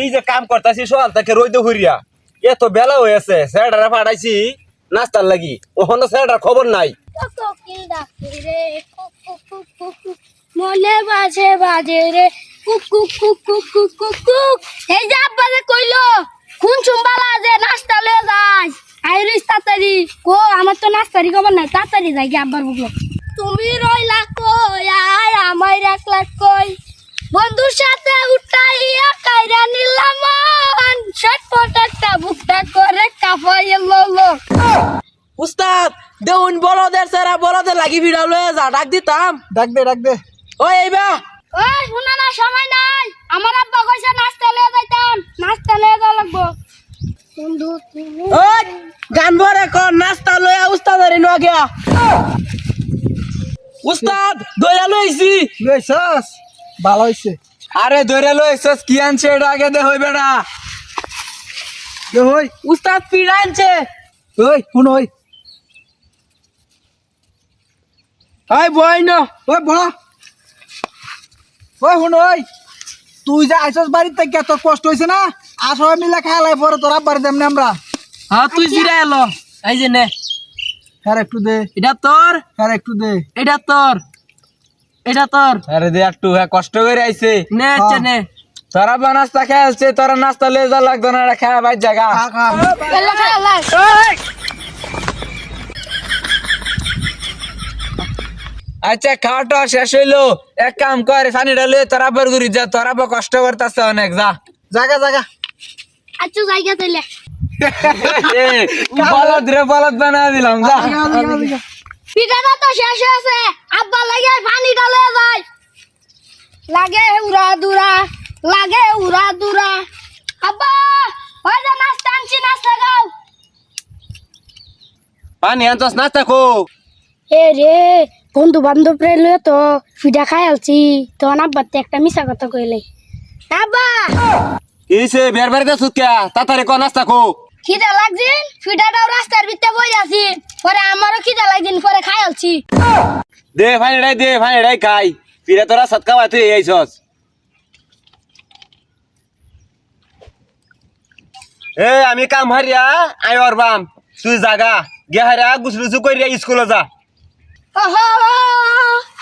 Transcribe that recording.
এই যে কাম করতেছি সকাল থেকে রইতে হইয়া এত বেলা হয়েছে স্যারডারা পাঠাইছি নাস্তার লাগি। ওখানে স্যারডার খবর নাই। মনে বাজে বাজে রে, কুক কুক কুক কুক কুক কুক কুক। এই যে আব্বা যে কইলো, খুন চুম্বালা যে নাস্তা লয়ে যায়। আইরিস তাড়াতাড়ি। কো আমার তো নাস্তারি খবর নাই, তাড়াতাড়ি যাই গিয়ে আব্বার বুকলো তুমি রইলা কই আয় আমায় রাখলা কই? বন্ধুর সাথে উঠাইয়া কাইরা নিলাম মন ছটপট একটা বুকটা করে কাফাইয়া ললো উস্তাদ দেউন বলদের সেরা বলদের লাগি ভিড়া লয়ে যা ডাক দিতাম। ডাক দে ডাক দে। ওই এইবা ওই শোনা না সময় নাই। আমার আব্বা কইছে নাস্তা লয়ে যাইতাম। নাস্তা লয়ে যাওয়া লাগবো। বন্ধু ওই গান ভরে কর নাস্তা লয়ে উস্তাদের ইনো গিয়া। উস্তাদ দইরা লইছি লইছস? ভালো হইছে। আরে দইরা লইছস কি আনছে এটা আগে দে হই বেটা দে হই। উস্তাদ পিড়া আনছে। ওই শুন ওই। ওই বই ন। ওই ব ওই শুন ওই। তুই যে আইসস বাড়িতে থেকে তোর কষ্ট হয়েছে না? আর সবাই মিলে খাইলাই পরে তোর আব্বার দেমনি আমরা। হ্যাঁ তুই জিরা এলো এই যে নে। হ্যাঁ একটু দে। এটা তোর? হ্যাঁ একটু দে। এটা তোর। এটা তোর। আরে দে একটু হ্যাঁ কষ্ট করে আইছে। নে হচ্ছে নে। তোরা বা নাস্তা খেয়েছে তোরা নাস্তা যা লাগতো না এটা খাওয়া ভাই জায়গা। আচ্ছা খাওয়াটা শেষ হইল। এক কাম কর পানিটা লয়ে তোরা বের করি যা তোরা বা কষ্ট করতেছে অনেক যা। জাগা জাগা। আচ্ছা জায়গা তাইলে বলদ রে বলদ বানা দিলাম যা। পিঠাটা তো শেষ হয়েছে। আব্বা লাগে পানিটা লয়ে যায় লাগে উড়া দুরা লাগে উড়া দুরা। আব্বা ওই যে নাস্তা আনছি নাস্তা খাও পানি আনতস নাস্তা খো এ রে বন্ধু বান্ধব রে তো ফিডা খাই আলছি। তো আব্বাতে একটা মিশা কথা কইলে। আব্বা! ইসে বের বের দে সুকিয়া তাড়াতাড়ি কো নাস্তা খো খিদা লাগছে? ফিডাটাও রাস্তার ভিতরে বই আছি। পরে আমারও খিদা লাগছে পরে খাই আলছি। দে পানিটাই দে পানিটাই খাই। ফিরে তোরা সৎকা বাই তুই আইছস। এ আমি কাম হারিয়া আই ওর বাম তুই জাগা। গে হারিয়া গুছলুছু কইরা স্কুলে যা। 啊哈哈哈哈